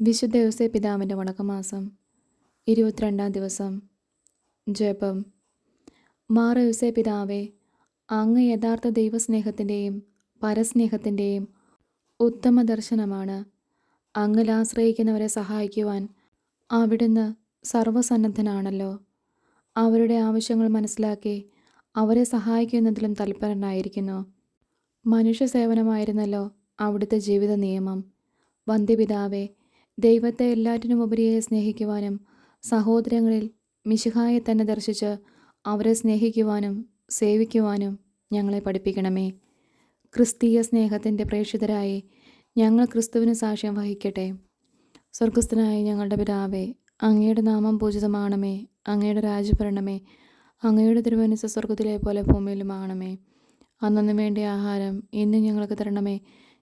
വിശുദ്ധ യോസേ പിതാവിന്റെ വണക്കമാസം ഇരുപത്തിരണ്ടാം ദിവസം ജപം. മാറ ദിവസേ പിതാവെ അങ്ങ് യഥാർത്ഥ ദൈവസ്നേഹത്തിന്റെയും പരസ്നേഹത്തിന്റെയും ഉത്തമ ദർശനമാണ് അങ്ങിൽ ആശ്രയിക്കുന്നവരെ സഹായിക്കുവാൻ അവിടുന്ന് സർവസന്നദ്ധനാണല്ലോ അവരുടെ ആവശ്യങ്ങൾ മനസ്സിലാക്കി അവരെ സഹായിക്കുന്നതിലും തൽപരനായിരിക്കുന്നു. മനുഷ്യ സേവനമായിരുന്നല്ലോ അവിടുത്തെ ജീവിത നിയമം വന്ധ്യപിതാവേ ദൈവത്തെ എല്ലാറ്റിനും ഉപരിയായി സ്നേഹിക്കുവാനും സഹോദരങ്ങളിൽ മിശിഹായെ തന്നെ ദർശിച്ച് അവരെ സ്നേഹിക്കുവാനും സേവിക്കുവാനും ഞങ്ങളെ പഠിപ്പിക്കണമേ. ക്രിസ്തീയ സ്നേഹത്തിന്റെ പ്രേക്ഷിതരായി ഞങ്ങൾ ക്രിസ്തുവിന് സാക്ഷ്യം വഹിക്കട്ടെ. സ്വർഗസ്ഥനായ ഞങ്ങളുടെ പിതാവേ അങ്ങയുടെ നാമം പൂജിതമാണമേ. അങ്ങയുടെ രാജ്യഭരണമേ അങ്ങയുടെ തിരുവനസ് സ്വർഗത്തിലെ പോലെ ഭൂമിയിലുമാണമേ അന്നു വേണ്ടിയ ആഹാരം ഇന്ന് ഞങ്ങൾക്ക് തരണമേ.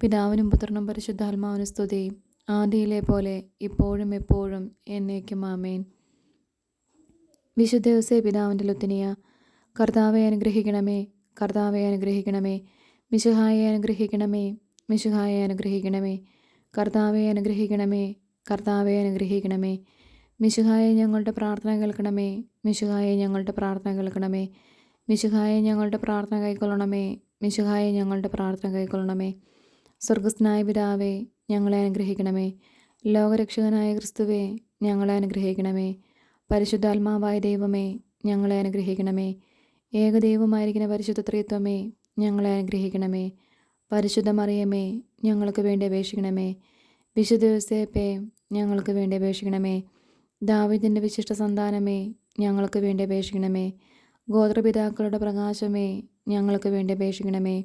പിതാവിനും പുത്രനും പരിശുദ്ധാത്മാവിനും സ്തുതി. ആദിയിലെ പോലെ ഇപ്പോഴും എപ്പോഴും എന്നേക്കും ആമേൻ. വിശുദ്ധ ദിവസേ പിതാവിന്റെ ലുത്തിനിയ കർത്താവെ അനുഗ്രഹിക്കണമേ കർത്താവെ അനുഗ്രഹിക്കണമേ മിശുഹായെ അനുഗ്രഹിക്കണമേ മിശുഹായെ അനുഗ്രഹിക്കണമേ കർത്താവെ അനുഗ്രഹിക്കണമേ കർത്താവെ അനുഗ്രഹിക്കണമേ മിശുഹായെ ഞങ്ങളുടെ പ്രാർത്ഥന കേൾക്കണമേ മിശുഹായെ ഞങ്ങളുടെ പ്രാർത്ഥന കേൾക്കണമേ മിശുഹായെ ഞങ്ങളുടെ പ്രാർത്ഥന കൈക്കൊള്ളണമേ മിശുഹായെ ഞങ്ങളുടെ പ്രാർത്ഥന കൈക്കൊള്ളണമേ സ്വർഗസ്നായ പിതാവേ ഞങ്ങളെ അനുഗ്രഹിക്കണമേ. ലോകരക്ഷകനായ ക്രിസ്തുവേ ഞങ്ങളെ അനുഗ്രഹിക്കണമേ. പരിശുദ്ധാത്മാവായ ദൈവമേ ഞങ്ങളെ അനുഗ്രഹിക്കണമേ. ഏകദൈവമായിരിക്കുന്ന പരിശുദ്ധ ത്രിത്വമേ ഞങ്ങളെ അനുഗ്രഹിക്കണമേ. പരിശുദ്ധ മറിയമേ ഞങ്ങൾക്ക് വേണ്ടി അപേക്ഷിക്കണമേ. വിശുദ്ധ യോസേപ്പേ ഞങ്ങൾക്ക് വേണ്ടി അപേക്ഷിക്കണമേ. ദാവിദിന്റെ വിശിഷ്ട സന്താനമേ ഞങ്ങൾക്ക് വേണ്ടി അപേക്ഷിക്കണമേ. ഗോത്രപിതാക്കളുടെ പ്രകാശമേ ഞങ്ങൾക്ക് വേണ്ടി അപേക്ഷിക്കണമേ.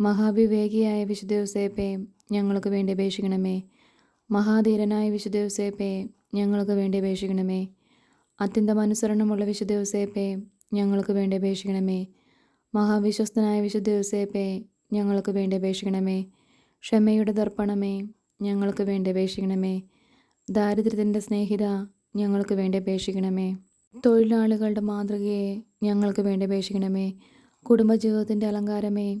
മഹാവിവേകിയായ വിശുദ്ധ ഞങ്ങൾക്ക് വേണ്ടി അപേക്ഷിക്കണമേ. മഹാധീരനായ വിശുദ്ധ ഞങ്ങൾക്ക് വേണ്ടി അപേക്ഷിക്കണമേ. അത്യന്തം അനുസരണമുള്ള ഞങ്ങൾക്ക് വേണ്ടി അപേക്ഷിക്കണമേ. മഹാവിശ്വസ്തനായ വിശുദ്ധ ഞങ്ങൾക്ക് വേണ്ടി അപേക്ഷിക്കണമേ. ക്ഷമയുടെ ദർപ്പണമേ ഞങ്ങൾക്ക് വേണ്ടി അപേക്ഷിക്കണമേ. ദാരിദ്ര്യത്തിന്റെ സ്നേഹിത ഞങ്ങൾക്ക് വേണ്ടി അപേക്ഷിക്കണമേ. തൊഴിലാളികളുടെ മാതൃകയെ ഞങ്ങൾക്ക് വേണ്ടി അപേക്ഷിക്കണമേ. കുടുംബജീവിതത്തിന്റെ അലങ്കാരമേ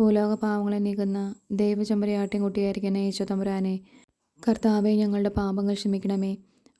ഭൂലോക പാവങ്ങളെ നീക്കുന്ന ദൈവചമ്പരയാട്ടിൻകുട്ടിയായിരിക്കുന്ന യേശു തമ്പുരാനെ കർത്താവെ ഞങ്ങളുടെ പാപങ്ങൾ ക്ഷമിക്കണമേ.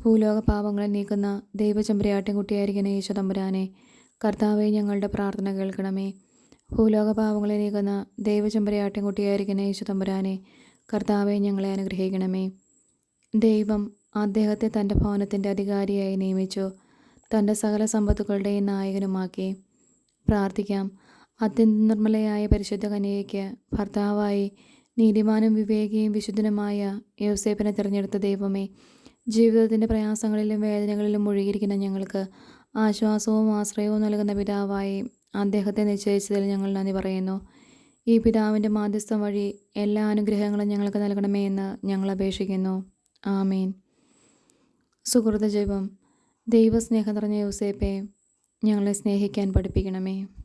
ഭൂലോക പാപങ്ങളെ നീക്കുന്ന ദൈവചമ്പരയാട്ടിൻകുട്ടിയായിരിക്കുന്ന യേശു തമ്പുരാനെ കർത്താവെ ഞങ്ങളുടെ പ്രാർത്ഥന കേൾക്കണമേ. ഭൂലോക പാവങ്ങളെ നീക്കുന്ന ദൈവചമ്പരയാട്ടിൻകുട്ടിയായിരിക്കുന്ന യേശു തമ്പുരാനെ കർത്താവെ ഞങ്ങളെ അനുഗ്രഹിക്കണമേ. ദൈവം അദ്ദേഹത്തെ തന്റെ ഭവനത്തിന്റെ അധികാരിയായി നിയമിച്ചു. തന്റെ സകല സമ്പത്തുകളുടെയും നായകനുമാക്കി പ്രാർത്ഥിക്കാം. അത്യന്ത നിർമ്മലയായ പരിശുദ്ധ കന്യകയ്ക്ക് ഭർത്താവായി നീതിമാനും വിവേകിയും വിശുദ്ധനുമായ യോസേപ്പിനെ തിരഞ്ഞെടുത്ത ദൈവമേ ജീവിതത്തിന്റെ പ്രയാസങ്ങളിലും വേദനകളിലും മുഴുകിയിരിക്കുന്ന ഞങ്ങൾക്ക് ആശ്വാസവും ആശ്രയവും നൽകുന്ന പിതാവായി അദ്ദേഹത്തെ നിശ്ചയിച്ചതിൽ ഞങ്ങൾ നന്ദി പറയുന്നു. ഈ പിതാവിന്റെ മാധ്യസ്ഥം വഴി എല്ലാ അനുഗ്രഹങ്ങളും ഞങ്ങൾക്ക് നൽകണമേ എന്ന് ഞങ്ങൾ അപേക്ഷിക്കുന്നു. ആമീൻ. സുഹൃത ജപം ദൈവസ്നേഹം നിറഞ്ഞ യോസേപ്പെ ഞങ്ങളെ സ്നേഹിക്കാൻ പഠിപ്പിക്കണമേ.